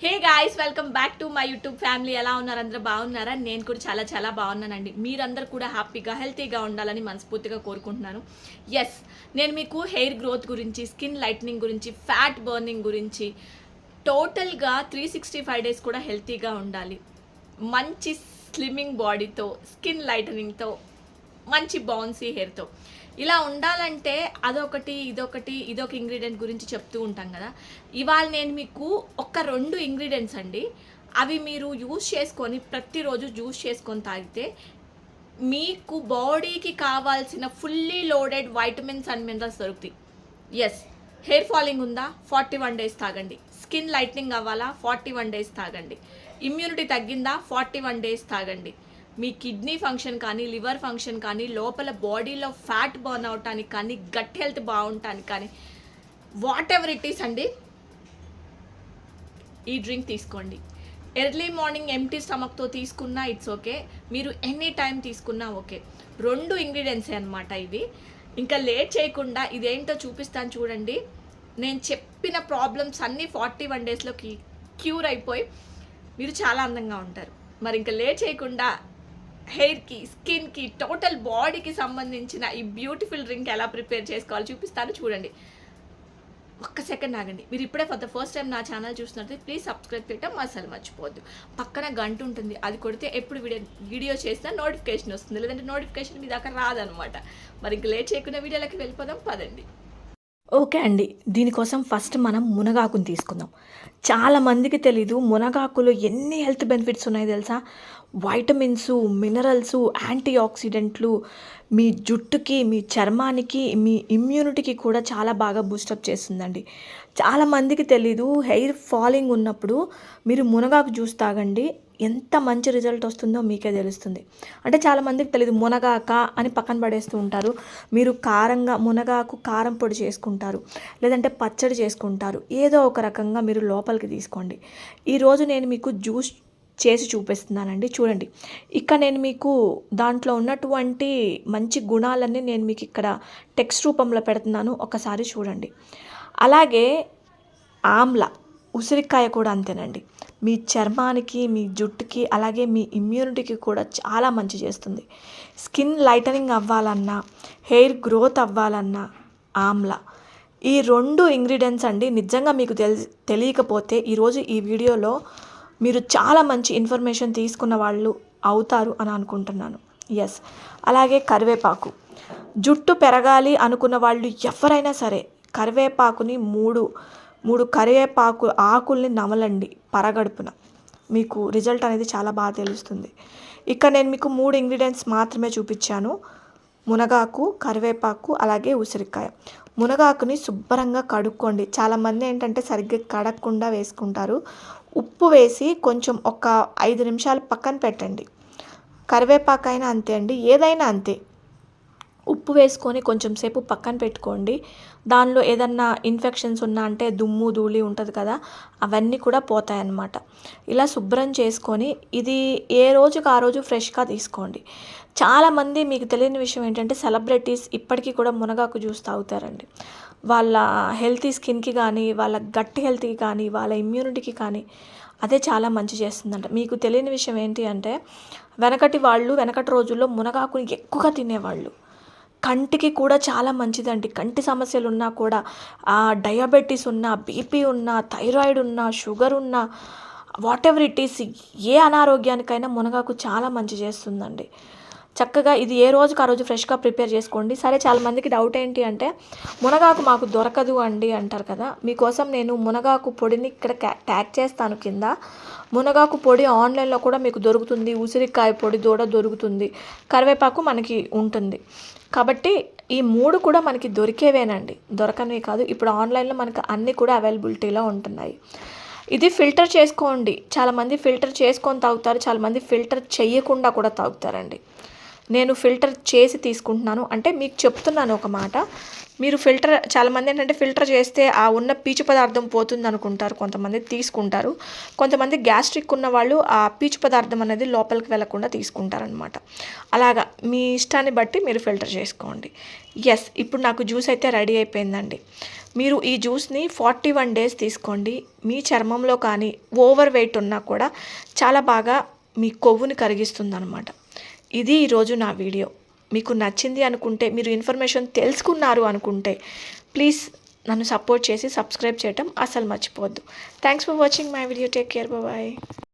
Hey guys welcome back to my YouTube family. ఎలా ఉన్నారు? అందరూ బాగున్నారా? నేను కూడా చాలా చాలా బాగున్నానండి. మీరందరూ కూడా హ్యాపీగా హెల్తీగా ఉండాలని మనస్ఫూర్తిగా కోరుకుంటున్నాను. ఎస్ నేను మీకు హెయిర్ గ్రోత్ గురించి స్కిన్ లైట్నింగ్ గురించి ఫ్యాట్ బర్నింగ్ గురించి టోటల్గా త్రీ సిక్స్టీ ఫైవ్ డేస్ కూడా హెల్తీగా ఉండాలి. మంచి స్లిమ్మింగ్ బాడీతో స్కిన్ లైటనింగ్తో మంచి బౌన్సీ హెయిర్తో. ఇలా ఉండాలంటే అదొకటి ఇదొకటి ఇదొక ఇంగ్రీడియంట్ గురించి చెప్తూ ఉంటాం కదా. ఇవాళ నేను మీకు ఒక రెండు ఇంగ్రీడియంట్స్ అండి. అవి మీరు యూజ్ చేసుకొని ప్రతిరోజు యూజ్ చేసుకొని తాగితే మీకు బాడీకి కావాల్సిన fully loaded vitamins and minerals దొరుకుతాయి. ఎస్ హెయిర్ ఫాలింగ్ ఉందా? ఫార్టీ వన్ డేస్ తాగండి. స్కిన్ లైట్నింగ్ అవ్వాలా? ఫార్టీ వన్ డేస్ తాగండి. ఇమ్యూనిటీ తగ్గిందా? ఫార్టీ వన్ డేస్ తాగండి. మీ కిడ్నీ ఫంక్షన్ కానీ లివర్ ఫంక్షన్ కానీ లోపల బాడీలో ఫ్యాట్ బర్న్ అవటానికి కానీ గట్ హెల్త్ బాగుంటానికి కానీ వాట్ ఎవర్ ఇట్ ఈస్ అండి ఈ డ్రింక్ తీసుకోండి. ఎర్లీ మార్నింగ్ ఎంటీ స్టమక్తో తీసుకున్నా ఇట్స్ ఓకే. మీరు ఎనీ టైం తీసుకున్నా ఓకే. రెండు ఇంగ్రీడియంట్సే అనమాట ఇవి. ఇంకా లేట్ చేయకుండా ఇదేంటో చూపిస్తాను చూడండి. నేను చెప్పిన ప్రాబ్లమ్స్ అన్నీ ఫార్టీ వన్ డేస్లోకి క్యూర్ అయిపోయి మీరు చాలా అందంగా ఉంటారు. మరి ఇంకా లేట్ చేయకుండా హెయిర్కి స్కిన్కి టోటల్ బాడీకి సంబంధించిన ఈ బ్యూటిఫుల్ డ్రింక్ ఎలా ప్రిపేర్ చేసుకోవాలో చూపిస్తాను చూడండి. ఒక్క సెకండ్ ఆగండి. మీరు ఇప్పుడే ఫర్ ద ఫస్ట్ టైం నా ఛానల్ చూసినట్లయితే ప్లీజ్ సబ్స్క్రైబ్ చేయటం అసలు మర్చిపోవద్దు. పక్కన గంట ఉంటుంది. అది కొడితే ఎప్పుడు వీడియో వీడియో చేసినా నోటిఫికేషన్ వస్తుంది. లేదంటే నోటిఫికేషన్ మీ దాకా రాదనమాట. మరి ఇంక లేట్ చేయకుండా వీడియోలోకి వెళ్ళిపోదాం. పదండి. ఓకే అండి. దీనికోసం ఫస్ట్ మనం మునగాకుని తీసుకుందాం. చాలా మందికి తెలీదు మునగాకులో ఎన్ని హెల్త్ బెనిఫిట్స్ ఉన్నాయో తెలుసా? వైటమిన్స్ మినరల్స్ యాంటీ ఆక్సిడెంట్లు మీ జుట్టుకి మీ చర్మానికి మీ ఇమ్యూనిటీకి కూడా చాలా బాగా బూస్టప్ చేస్తుందండి. చాలా మందికి తెలీదు హెయిర్ ఫాలింగ్ ఉన్నప్పుడు మీరు మునగాకు జ్యూస్ తాగండి. ఎంత మంచి రిజల్ట్ వస్తుందో మీకే తెలుస్తుంది. అంటే చాలామందికి తెలియదు మునగాక అని పక్కన పడేస్తూ ఉంటారు. మీరు కారంగా మునగాకు కారం పొడి చేసుకుంటారు. లేదంటే పచ్చడి చేసుకుంటారు. ఏదో ఒక రకంగా మీరు లోపలికి తీసుకోండి. ఈరోజు నేను మీకు జ్యూస్ చేసి చూపిస్తున్నానండి. చూడండి. ఇక్కడ నేను మీకు దాంట్లో ఉన్నటువంటి మంచి గుణాలన్నీ నేను మీకు ఇక్కడ టెక్స్ట్ రూపంలో పెడుతున్నాను. ఒకసారి చూడండి. అలాగే ఆమ్ల ఉసిరికాయ కూడా అంతేనండి. మీ చర్మానికి మీ జుట్టుకి అలాగే మీ ఇమ్యూనిటీకి కూడా చాలా మంచి చేస్తుంది. స్కిన్ లైటనింగ్ అవ్వాలన్నా హెయిర్ గ్రోత్ అవ్వాలన్నా ఆమ్ల. ఈ రెండు ఇంగ్రీడియంట్స్ అండి నిజంగా మీకు తెలి తెలియకపోతే ఈరోజు ఈ వీడియోలో మీరు చాలా మంచి ఇన్ఫర్మేషన్ తీసుకున్న వాళ్ళు అవుతారు అని అనుకుంటున్నాను. ఎస్ అలాగే కరివేపాకు. జుట్టు పెరగాలి అనుకున్న వాళ్ళు ఎవరైనా సరే కరివేపాకుని మూడు మూడు కరివేపాకు ఆకుల్ని నమలండి పరగడుపున. మీకు రిజల్ట్ అనేది చాలా బాగా తెలుస్తుంది. ఇక్కడ నేను మీకు మూడు ఇంగ్రీడియంట్స్ మాత్రమే చూపించాను. మునగాకు కరివేపాకు అలాగే ఉసిరికాయ. మునగాకుని శుభ్రంగా కడుక్కోండి. చాలామంది ఏంటంటే సరిగ్గా కడగకుండా వేసుకుంటారు. ఉప్పు వేసి కొంచెం ఒక ఐదు నిమిషాలు పక్కన పెట్టండి. కరివేపాకు అయినా అంతే అండి. ఏదైనా అంతే. ఉప్పు వేసుకొని కొంచెం సేపు పక్కన పెట్టుకోండి. దానిలో ఏదన్నా ఇన్ఫెక్షన్స్ ఉన్నా అంటే దుమ్ము ధూళి ఉంటుంది కదా అవన్నీ కూడా పోతాయన్నమాట. ఇలా శుభ్రం చేసుకొని ఇది ఏ రోజుకి ఆ రోజు ఫ్రెష్గా తీసుకోండి. చాలామంది మీకు తెలియని విషయం ఏంటంటే సెలబ్రిటీస్ ఇప్పటికీ కూడా మునగాకు జ్యూస్ తాగుతారండి. వాళ్ళ హెల్తీ స్కిన్కి కానీ వాళ్ళ గట్టి హెల్త్కి కానీ వాళ్ళ ఇమ్యూనిటీకి కానీ అదే చాలా మంచి చేస్తుందంట. మీకు తెలియని విషయం ఏంటి అంటే వెనకటి వాళ్ళు వెనకటి రోజుల్లో మునగాకుని ఎక్కువగా తినేవాళ్ళు. కంటికి కూడా చాలా మంచిదండి. కంటి సమస్యలు ఉన్నా కూడా డయాబెటీస్ ఉన్నా బీపీ ఉన్నా థైరాయిడ్ ఉన్నా షుగర్ ఉన్నా వాట్ ఎవర్ ఇట్ ఈస్ ఏ అనారోగ్యానికైనా మునగాకు చాలా మంచి చేస్తుందండి. చక్కగా ఇది ఏ రోజుకి ఆ రోజు ఫ్రెష్గా ప్రిపేర్ చేసుకోండి. సరే చాలా మందికి డౌట్ ఏంటి అంటే మునగాకు మాకు దొరకదు అండి అంటారు కదా. మీకోసం నేను మునగాకు పొడిని ఇక్కడ ట్యాగ్ చేస్తాను కింద. మునగాకు పొడి ఆన్లైన్లో కూడా మీకు దొరుకుతుంది. ఉసిరికాయ పొడి కూడా దొరుకుతుంది. కరివేపాకు మనకి ఉంటుంది. కాబట్టి ఈ మూడు కూడా మనకి దొరికేవేనండి. దొరకనివి కాదు. ఇప్పుడు ఆన్లైన్లో మనకు అన్నీ కూడా అవైలబిలిటీలో ఉంటున్నాయి. ఇది ఫిల్టర్ చేసుకోండి. చాలామంది ఫిల్టర్ చేసుకొని తాగుతారు. చాలామంది ఫిల్టర్ చేయకుండా కూడా తాగుతారండి. నేను ఫిల్టర్ చేసి తీసుకుంటున్నాను. అంటే మీకు చెప్తున్నాను ఒక మాట. మీరు ఫిల్టర్ చాలామంది ఏంటంటే ఫిల్టర్ చేస్తే ఆ ఉన్న పీచు పదార్థం పోతుంది అనుకుంటారు కొంతమంది తీసుకుంటారు. కొంతమంది గ్యాస్ట్రిక్ ఉన్న వాళ్ళు ఆ పీచు పదార్థం అనేది లోపలికి వెళ్ళకుండా తీసుకుంటారనమాట అలాగా మీ ఇష్టాన్ని బట్టి మీరు ఫిల్టర్ చేసుకోండి. ఎస్ ఇప్పుడు నాకు జ్యూస్ అయితే రెడీ అయిపోయిందండి. మీరు ఈ జ్యూస్ని ఫార్టీ వన్ డేస్ తీసుకోండి. మీ చర్మంలో కానీ ఓవర్ వెయిట్ ఉన్నా కూడా చాలా బాగా మీ కొవ్వుని కరిగిస్తుంది అనమాట ఇది ఈరోజు నా వీడియో. మీకు నచ్చింది అనుకుంటే మీరు ఇన్ఫర్మేషన్ తెలుసుకున్నారు అనుకుంటే ప్లీజ్ నన్ను సపోర్ట్ చేసి సబ్స్క్రైబ్ చేయటం అసలు మర్చిపోవద్దు. Thanks for watching my video take care bye